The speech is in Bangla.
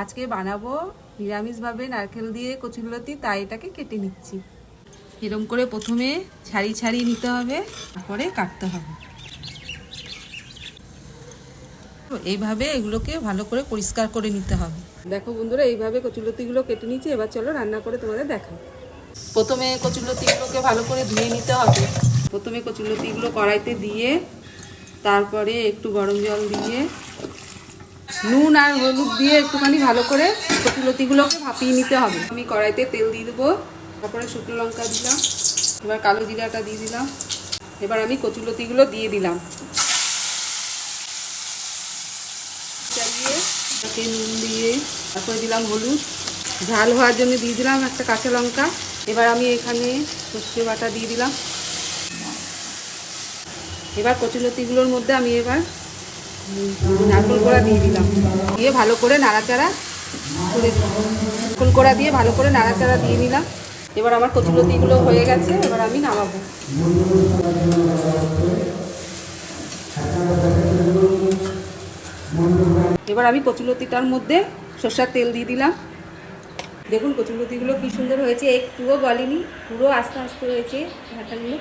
আজকে বানাবো নিরামিষভাবে নারকেল দিয়ে কচুরলতি তাই এটাকে কেটে নিচ্ছি। এরম করে প্রথমে ছাড়ি ছাড়িয়ে নিতে হবে, তারপরে কাটতে হবে। এইভাবে এগুলোকে ভালো করে পরিষ্কার করে নিতে হবে। দেখো বন্ধুরা, এইভাবে কচুলতিগুলো কেটে নিচ্ছি এবার চলো রান্না করে তোমাদের দেখাই। প্রথমে কচুলতিগুলোকে ভালো করে ধুয়ে নিতে হবে। প্রথমে কচুলতিগুলো কড়াইতে দিয়ে, তারপরে একটু গরম জল দিয়ে নুন আর হলুদ দিয়ে একটুখানি ভালো করে কচুলতিগুলোকে ভাপিয়ে নিতে হবে। আমি কড়াইতে তেল দিয়ে দেবো। তারপরে শুকনো লঙ্কা দিলাম। এবার কালো জিরাটা দিয়ে দিলাম। এবার আমি কচুলতিগুলো দিয়ে দিলাম। তাতে নুন দিয়ে তারপরে দিলাম হলুদ। ঝাল হওয়ার জন্য দিয়ে দিলাম একটা কাঁচা লঙ্কা। এবার আমি এখানে সর্ষে বাটা দিয়ে দিলাম। এবার কচুলতিগুলোর মধ্যে আমি এবার নারকেল কোড়া দিয়ে দিলাম। দিয়ে ভালো করে নাড়াচাড়া করে নারকেল কোড়া দিয়ে ভালো করে নাড়াচাড়া দিয়ে নিলাম। এবার আমার কচুলতিগুলো হয়ে গেছে, এবার আমি নামাবো। এবার আমি কচুলতিটার মধ্যে সর্ষার তেল দিয়ে দিলাম। দেখুন কচুলতিগুলো কি সুন্দর হয়েছে, একটুও গলেনি, পুরো আস্তে আস্তে হয়েছে ঘাটাগুলো